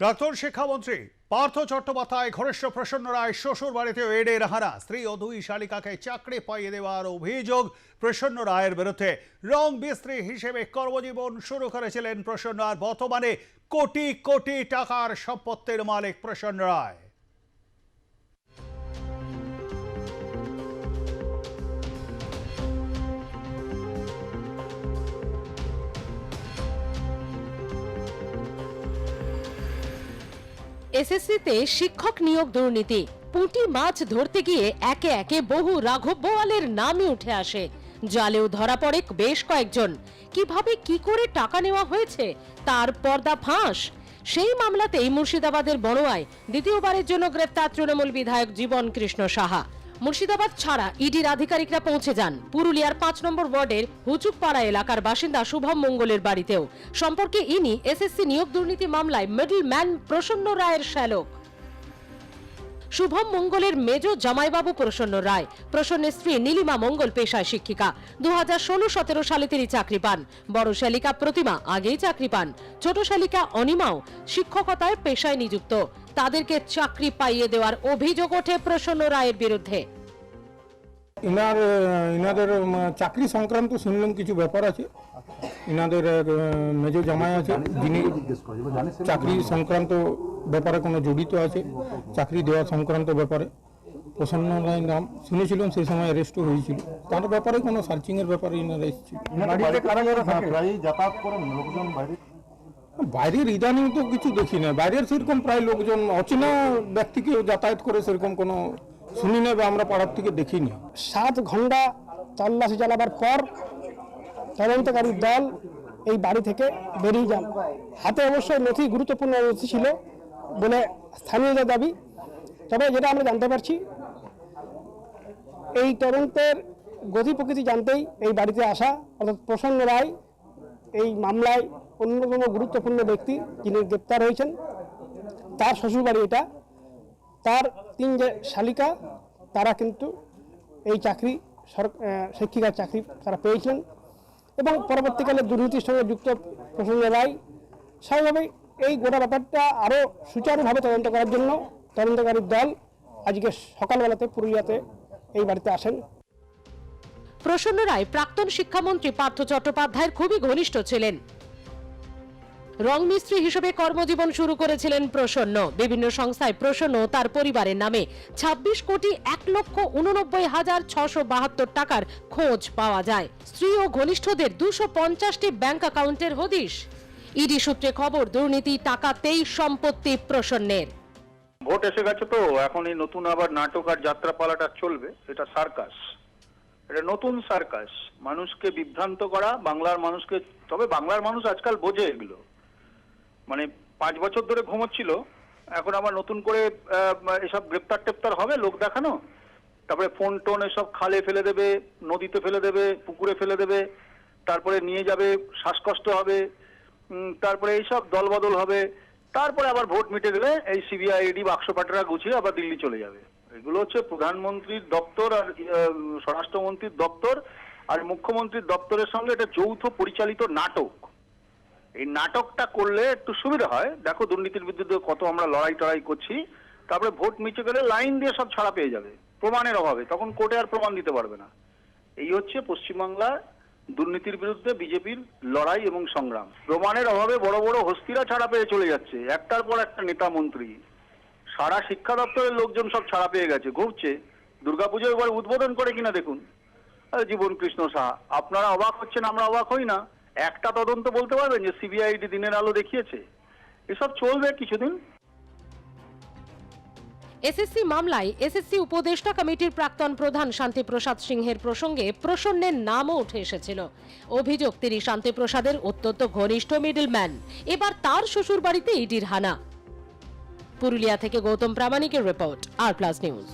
প্রাক্তন শিক্ষামন্ত্রী পার্থ চট্টোপাধ্যায়, ঘনিষ্ঠ প্রসন্ন রায় শ্বশুর বাড়িতে এডে রাহারা। স্ত্রী ও দুই শালিকাকে চাকরি পাইয়ে দেওয়ার অভিযোগ প্রসন্ন রায়ের বিরুদ্ধে। রং বিস্ত্রী হিসেবে কর্মজীবন শুরু করেছিলেন প্রসন্ন আর বর্তমানে কোটি কোটি টাকার সম্পত্তির মালিক প্রসন্ন রায়। এসএসসিতে শিক্ষক নিয়োগ দুর্নীতি। পুঁটি মাছ ধরতে গিয়ে একে একে বহু রাঘব বোয়ালের নামই উঠে আসে। জালেও ধরা পড়ে বেশ কয়েকজন। কীভাবে কি করে টাকা নেওয়া হয়েছে? তার পর্দা ফাঁস। সেই মামলাতেই মুর্শিদাবাদের বড়োয়ায় দ্বিতীয়বারের জন্য গ্রেপ্তার তৃণমূল বিধায়ক জীবন কৃষ্ণ সাহা। মুর্শিদাবাদ ছাড়া ইডির আধিকারিকরা পৌঁছে যান। পুরুলিয়ার পাঁচ নম্বর ওয়ার্ডের হুচুকপাড়া এলাকার বাসিন্দা শুভম মঙ্গলের বাড়িতেও। সম্পর্কে ইনি এসএসসি নিয়োগ দুর্নীতি মামলায় মিডল ম্যান প্রসন্ন রায়ের শ্যালক। শুভম মঙ্গলের মেজ জামাইবাবু প্রসন্ন রায়। প্রসন্নের স্ত্রী নীলিমা মঙ্গল পেশায় শিক্ষিকা। দু হাজার সালে তিনি চাকরি পান। বড় শালিকা প্রতিমা আগেই চাকরি পান। ছোট শালিকা অনিমাও শিক্ষকতায় পেশায় নিযুক্ত। তাদেরকে চাকরি পাইয়ে দেওয়ার অভিযোগ ওঠে প্রসন্ন রায়ের বিরুদ্ধে। ইনার, ইনাদের চাকরি সংক্রান্ত শুনলাম কিছু ব্যাপার আছে। আহ, মেজ জামাই আছে যিনি চাকরি সংক্রান্ত ব্যাপারে কোনো জড়িত আছে চাকরি দেওয়া সংক্রান্ত ব্যাপারে প্রসন্ন রায় নাম শুনেছিলাম সেই সময় অ্যারেস্টও হয়েছিল। তার ব্যাপারে কোনো সার্চিংয়ের ব্যাপারে ইনারা এসেছিল। বাইরের ইদানিং তো কিছু দেখি না। বাইরের সেরকম প্রায় লোকজন অচেনা ব্যক্তিকে যাতায়াত করে সেরকম কোনো শুনি না বা আমরা পাড়ার থেকে দেখি না সাত ঘণ্টা তল্লাশি চালাবার পর তদন্তকারী দল এই বাড়ি থেকে বেরিয়ে যান। হাতে অবশ্যই নথি গুরুত্বপূর্ণ নথি ছিল বলে স্থানীয়দের দাবি। তবে যেটা আমরা জানতে পারছি, এই তদন্তের গতি প্রকৃতি জানতেই এই বাড়িতে আসা, অর্থাৎ প্রসন্ন রায়, এই মামলায় অন্যতম গুরুত্বপূর্ণ ব্যক্তি যিনি গ্রেপ্তার হয়েছেন, তার শ্বশুরবাড়ি এটা। তার তিন যে শালিকা, তারা কিন্তু এই চাকরি সর- শিক্ষিকার চাকরি তারা পেয়েছিলেন। এবং পরবর্তীকালে দুর্নীতির সঙ্গে যুক্ত প্রসন্ন রায় স্বাভাবিক এই গোটা ব্যাপারটা আরও সুচারুভাবে তদন্ত করার জন্য তদন্তকারী দল আজকে সকালবেলাতে পুরুলিয়াতে এই বাড়িতে আসেন। প্রসন্ন রায়, প্রাক্তন শিক্ষামন্ত্রী পার্থ চট্টোপাধ্যায়ের খুবই ঘনিষ্ঠ ছিলেন। রং মিস্ত্রি হিসেবে কর্মজীবন শুরু করেছিলেন প্রসন্ন। বিভিন্ন সংস্থায় প্রসন্ন তার পরিবারের নামে ২৬ কোটি এক লক্ষ উননব্বই হাজার ছশো বাহাত্তর টাকার খোঁজ পাওয়া যায়। স্ত্রী ও ঘনিষ্ঠদের দুশো পঞ্চাশটি ব্যাংক অ্যাকাউন্টের হদিশ। ইডি সূত্রে খবর, দুর্নীতি টাকাতেই সম্পত্তি প্রসন্নের। ভোট এসে গেছে তো, এখন এই নতুন আবার নাটক আর যাত্রাপালাটা চলবে, এটা সার্কাস। এটা নতুন সার্কাস। মানুষকে বিভ্রান্ত করা, বাংলার মানুষকে, তবে বাংলার মানুষ আজকাল বোঝে এগুলো। মানে পাঁচ বছর ধরে ঘুমোচ্ছিল। এখন আবার নতুন করে এসব গ্রেপ্তার টেপ্তার হবে লোক দেখানো? তারপরে ফোন টোন এসব খালে ফেলে দেবে, নদীতে ফেলে দেবে, পুকুরে ফেলে দেবে, তারপরে নিয়ে যাবে, শ্বাসকষ্ট হবে তারপরে এইসব দলবদল হবে। তারপরে আবার ভোট মিটে গেলে এই সিবিআই ইডি বাক্সপাটরা গুছিয়ে আবার দিল্লি চলে যাবে। এগুলো হচ্ছে প্রধানমন্ত্রীর দপ্তর আর স্বরাষ্ট্রমন্ত্রীর দপ্তর আর মুখ্যমন্ত্রীর দপ্তরের সঙ্গে এটা যৌথ পরিচালিত নাটক। এই নাটকটা করলে একটু সুবিধা হয়। দেখো দুর্নীতির বিরুদ্ধে কত আমরা লড়াই টড়াই করছি, তারপরে ভোট মিটে গেলে লাইন দিয়ে সব ছাড়া পেয়ে যাবে, প্রমাণের অভাবে। তখন কোর্টে আর প্রমাণ দিতে পারবে না। এই হচ্ছে পশ্চিমবাংলার দুর্নীতির বিরুদ্ধে বিজেপির লড়াই এবং সংগ্রাম। প্রমাণের অভাবে বড় বড় হস্তিরা ছাড়া পেয়ে চলে যাচ্ছে। একটার পর একটা নেতা মন্ত্রী। সারা শিক্ষা দপ্তরের লোকজন সব ছাড়া পেয়ে গেছে, ঘুরছে। দুর্গাপুজো এবার উদ্বোধন করে কিনা দেখুন। জীবন কৃষ্ণ সাহা, আপনারা অবাক হচ্ছেন, আমরা অবাক হই না। একটা তদন্ত বলতে পারবেন যে সিবিআইডি দিনের আলো দেখিয়েছে? এসব চলবে কিছুদিন। এসএসসি মামলায় এসএসসি উপদেষ্টা কমিটির প্রাক্তন প্রধান শান্তিপ্রসাদ সিংহের প্রসঙ্গে প্রসন্নের নামও উঠে এসেছিল। অভিযোগ, তিনি শান্তিপ্রসাদের অত্যন্ত ঘনিষ্ঠ মিডলম্যান। এবার তার শ্বশুর বাড়িতে ইডির হানা। পুরুলিয়া থেকে গৌতম প্রামাণিকের রিপোর্ট, আর প্লাস নিউজ।